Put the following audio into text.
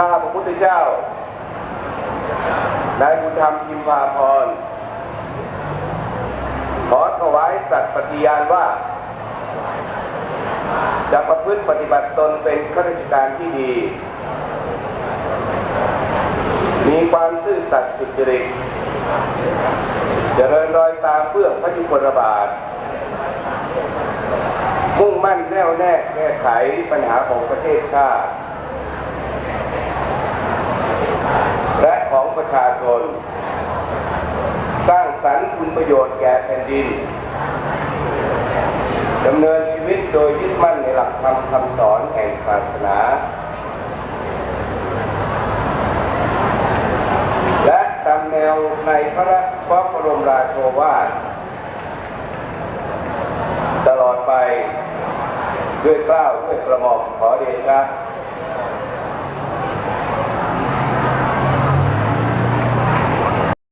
ข้าพระพุทธเจ้านายบุญธรรมพิมพาพร ขอถวายสัตย์ปฏิญาณว่า จะประพฤติปฏิบัติตนเป็นข้าราชการที่ดี มีความซื่อสัตย์สุจริตเจริญรอยตามเพื่อพระยุคลบาท มุ่งมั่นแน่วแน่แก้ไขปัญหาของประเทศชาติ และของประชาชน สร้างสรร คุณประโยชน์แก่แผ่นดินดำเนินชีวิตโดยยึดมั่นในหลักธรรมคำสอนแห่งศาสนา และตามแนวในพระพระบรมราโชวาทตลอดไปด้วยเกล้าวด้วยกระหม่อมขอเดชะ